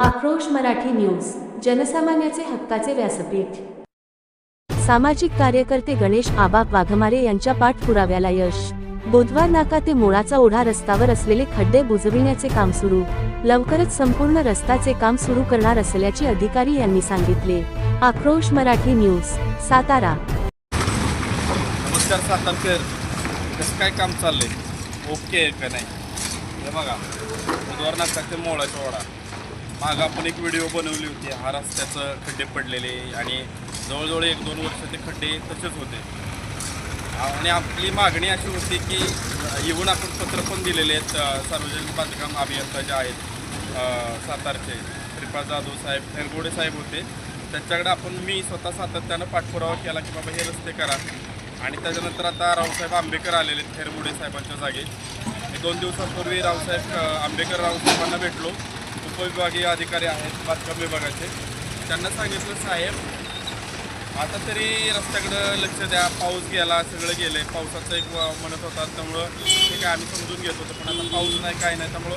आक्रोश मराठी न्यूज जनसामान्याचे हक्काचे व्यासपीठ. सामाजिक कार्यकर्ते गणेश आबा वाघमारे यांच्या पाठपुराव्याला यश. बुधवार नाका ते मुळाचा ओढा रस्त्यावर असलेले खड्डे बुजविण्याचे काम सुरू. लवकरच संपूर्ण रस्त्याचे काम सुरू करणार असल्याचे अधिकारी यांनी सांगितले. आक्रोश मराठी न्यूज सातारा. नमस्कार सातारकर. कसं काय काम चाललंय? ओके का नाही? हे बघा. बुधवार नाका ते मोळाच्या ओढा. मागं आपण एक व्हिडिओ बनवली होती. हा रस्त्याचं खड्डे पडलेले आणि जवळजवळ एक दोन वर्ष ते खड्डे तसेच होते. आणि आपली मागणी अशी होती की येऊन आपण पत्र पण दिलेले आहेत सार्वजनिक बांधकाम अभियंता जे आहेत सातारचे श्रीपाद जाधव साहेब खैरगोडे साहेब होते. त्यांच्याकडे आपण मी स्वतः सातत्यानं पाठपुरावा केला की बाबा हे रस्ते करा. आणि त्याच्यानंतर आता रावसाहेब आंबेकर आलेले आहेत खैरगोडे साहेबांच्या जागेत मी दोन दिवसांपूर्वी रावसाहेब आंबेकर रावसाहेबांना भेटलो. उपविभागीय अधिकारी आहेत बांधकाम विभागाचे. त्यांना सांगितलं साहेब आता तरी रस्त्याकडं लक्ष द्या. पाऊस गेला सगळं गेलंय. पावसाचं एक म्हणत होता. त्यामुळं ते काय आम्ही समजून घेत होतो. पण आता पाऊस नाही काय नाही. त्यामुळं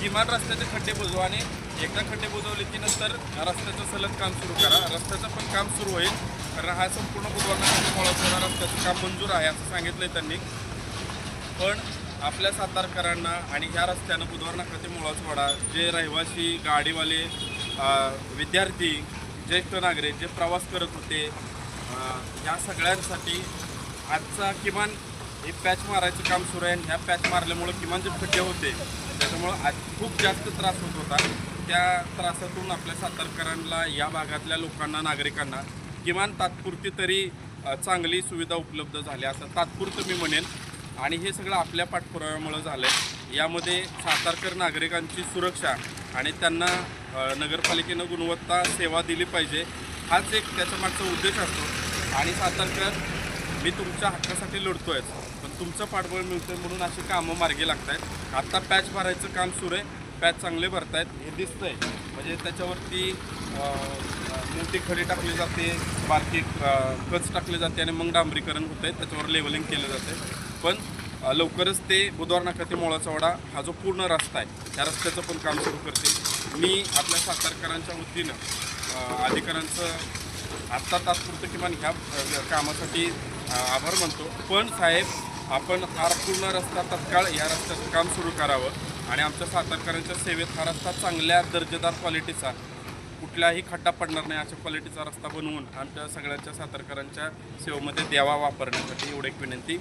किमान रस्त्याचे खड्डे बुजवा आणि एकदा खड्डे बुजवले की नंतर रस्त्याचं सलग काम सुरू करा. रस्त्याचं पण काम सुरू होईल. कारण हा संपूर्ण बुधवार रस्त्याचं काम मंजूर आहे असं सांगितलंय त्यांनी. पण आपल्या सातारकरांना आणि ह्या रस्त्यानं बुधवार नाका ते मुळाचवाडा जे रहिवासी गाडीवाले विद्यार्थी ज्येष्ठ नागरिक जे प्रवास करत होते या ह्या सगळ्यांसाठी आजचा किमान हे पॅच मारायचं काम सुरू आहे आणि ह्या पॅच मारल्यामुळं किमान जे खड्डे होते त्याच्यामुळं आज खूप जास्त त्रास होत होता. त्या त्रासातून आपल्या सातारकरांना या भागातल्या लोकांना नागरिकांना किमान तात्पुरती तरी चांगली सुविधा उपलब्ध झाली असं तात्पुरतं मी म्हणेन. आणि हे सगळं आपल्या पाठपुराव्यामुळं झालं आहे यामध्ये सातारकर नागरिकांची सुरक्षा आणि त्यांना नगरपालिकेनं गुणवत्ता सेवा दिली पाहिजे हाच एक त्याच्या मागचा उद्देश असतो. आणि सातारकर मी तुमच्या हक्कासाठी लढतो आहे पण तुमचं पाठबळ मिळतं म्हणून अशी कामं मार्गी लागत आहेत आत्ता पॅच भरायचं काम सुरू आहे पॅच चांगले भरतायत. हे दिसतं आहे म्हणजे त्याच्यावरती मोठी खडी टाकली जाते बारकी कच टाकली जाते आणि मग डांबरीकरण होतं आहे त्याच्यावर लेवलिंग केलं जाते पण लवकरच ते बुधवार नाका ते मोळाचवाडा हा जो पूर्ण रस्ता आहे त्या रस्त्याचं पण काम सुरू करते मी आपल्या सातारकरांच्या वतीनं अधिकाऱ्यांचं आत्ता तात्पुरतं किमान ह्या कामासाठी आभार मानतो. पण साहेब आपण हा पूर्ण रस्ता तत्काळ या रस्त्याचं काम सुरू करावं आणि आमच्या सातारकरांच्या सेवेत हा रस्ता चांगल्या दर्जेदार क्वालिटीचा कुठलाही खड्डा पडणार नाही अशा क्वालिटीचा रस्ता बनवून आमच्या सगळ्यांच्या सातारकरांच्या सेवेमध्ये द्यावा वापरण्यासाठी एवढी एक विनंती.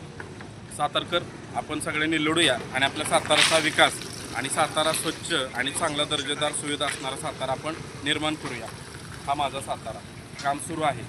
सातारकर आपण सगळ्यांनी लढूया आणि आपल्या साताराचा विकास आणि सातारा स्वच्छ आणि चांगला दर्जेदार सुविधा असणारा सातारा आपण निर्माण करूया. हा माझा सातारा. काम सुरू आहे.